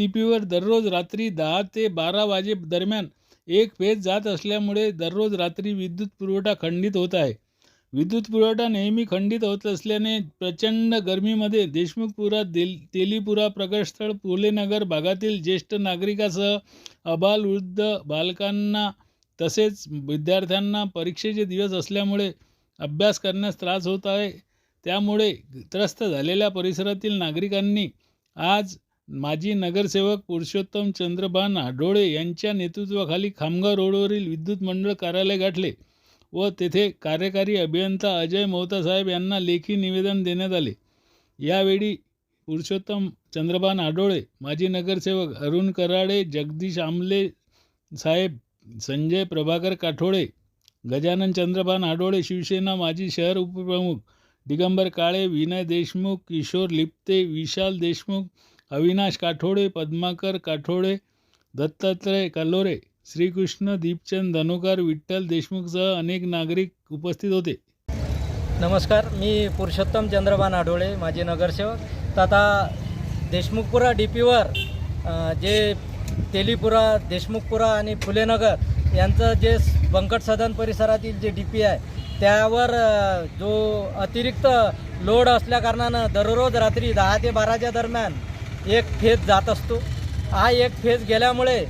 डीपीवर दररोज रात्री दहा ते बारा वाजे दरम्यान एक फेज जात असल्यामुळे दररोज रात्री विद्युत पुरवठा खंडित होत आहे. विद्युत पुरवठा नेहमी खंडित होत असल्याने प्रचंड गरमीमध्ये देशमुखपुरा देल तेलीपुरा प्रकटस्थळ पुलेनगर भागातील ज्येष्ठ नागरिकासह अबालवृद्ध बालकांना तसेच विद्यार्थ्यांना परीक्षेचे दिवस असल्यामुळे अभ्यास करण्यास त्रास होत आहे. त्यामुळे त्रस्त झालेल्या परिसरातील नागरिकांनी आज माजी नगरसेवक पुरुषोत्तम चंद्रभान आढोळे यांच्या नेतृत्वाखाली खामगाव रोडवरील विद्युत मंडळ कार्यालय गाठले व तेथे कार्यकारी अभियंता अजय मोहतासाहेब यांना लेखी निवेदन देण्यात आले. यावेळी पुरुषोत्तम चंद्रभान आढोळे माजी नगरसेवक अरुण कराडे जगदीश आमले साहेब संजय प्रभाकर काठोळे गजानन चंद्रभान आढोळे शिवसेना माजी शहर उपप्रमुख दिगंबर काळे विनय देशमुख किशोर लिप्ते विशाल देशमुख अविनाश काठोडे पद्माकर काठोडे दत्तात्रय कल्लोरे श्रीकृष्ण दीपचंद धनुकर विठ्ठल देशमुखसह अनेक नागरिक उपस्थित होते. नमस्कार मी पुरुषोत्तम चंद्रबान आढोळे माझे नगरसेवक. तथा देशमुखपुरा डी पीवर जे तेलीपुरा देशमुखपुरा आणि फुलेनगर यांचं जे बंकट सदन परिसरातील जे डी पी आहे त्यावर जो अतिरिक्त लोड असल्याकारणानं दररोज रात्री दहा ते बाराच्या दरम्यान एक फेज जात असतो. हा एक फेज गेल्यामुळे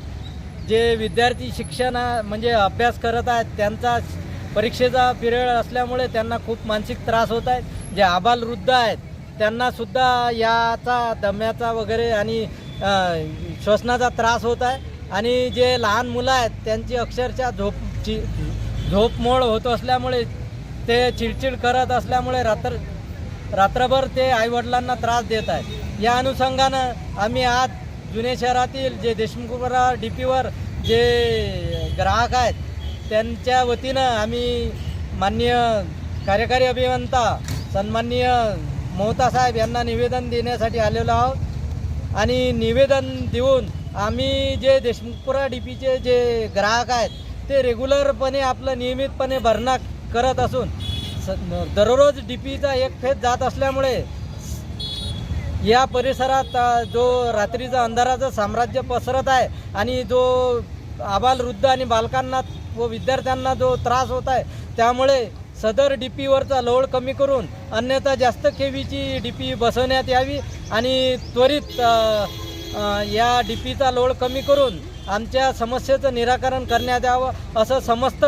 जे विद्यार्थी शिक्षणा म्हणजे अभ्यास करत आहेत त्यांचा परीक्षेचा पिरियड असल्यामुळे त्यांना खूप मानसिक त्रास होत आहे. जे आबालवृद्ध आहेत त्यांनासुद्धा याचा दम्याचा वगैरे आणि श्वसनाचा त्रास होत आहे. आणि जे लहान मुलं आहेत त्यांची अक्षरशः झोप ची झोपमोड होत असल्यामुळे ते चिडचिड करत असल्यामुळे रात्र रात्रभर ते आईवडिलांना त्रास देत आहेत. या अनुषंगानं आम्ही आज जुने शहरातील जे देशमुखपुरा डी पीवर जे ग्राहक आहेत त्यांच्या वतीनं आम्ही माननीय कार्यकारी अभियंता सन्माननीय मोहता साहेब यांना निवेदन देण्यासाठी आलेलो आहोत. आणि निवेदन देऊन आम्ही जे देशमुखपुरा डी पीचे जे ग्राहक आहेत ते रेग्युलरपणे आपलं नियमितपणे भरणा करत असून स दररोज डी पीचा एक फेज जात असल्यामुळे या परिसरात जो रात्रीचा अंधाराचं साम्राज्य पसरत आहे आणि जो आबालवृद्ध आणि बालकांना व विद्यार्थ्यांना जो त्रास होत आहे त्यामुळे सदर डी पीवरचा लोड कमी करून अन्यथा जास्त केवीची डी पी बसवण्यात यावी आणि त्वरित या डी पीचा लोड कमी करून आमच्या समस्येचं निराकरण करण्यात यावं असं समस्त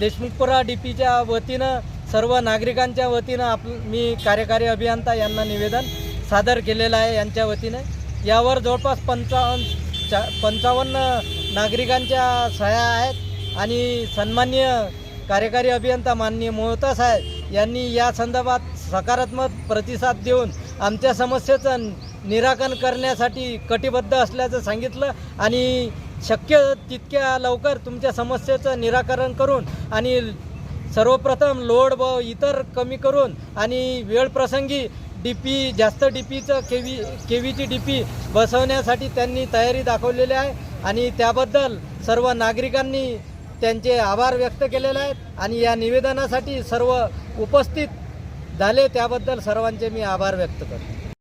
देशमुखपुरा डी पीच्या वतीनं सर्व नागरिकांच्या वतीनं आप मी कार्यकारी अभियंता यांना निवेदन सादर केलेलं आहे यांच्या वतीने. यावर जवळपास पंचावन्न चा पंचावन्न नागरिकांच्या सह्या आहेत आणि सन्माननीय कार्यकारी अभियंता माननीय मोहता साहेब यांनी या संदर्भात सकारात्मक प्रतिसाद देऊन आमच्या समस्येचं निराकरण करण्यासाठी कटिबद्ध असल्याचं सांगितलं आणि शक्य तितक्या लवकर तुमच्या समस्येचं निराकरण करून आणि सर्वप्रथम लोड व इतर कमी करून आणि वेळ प्रसंगी डी पी जास्त डी पीचं के व्ही के व्हीची डी पी बसवण्यासाठी त्यांनी तयारी दाखवलेली आहे. आणि त्याबद्दल सर्व नागरिकांनी त्यांचे आभार व्यक्त केलेले आहेत. आणि या निवेदनासाठी सर्व उपस्थित झाले त्याबद्दल सर्वांचे मी आभार व्यक्त करतो.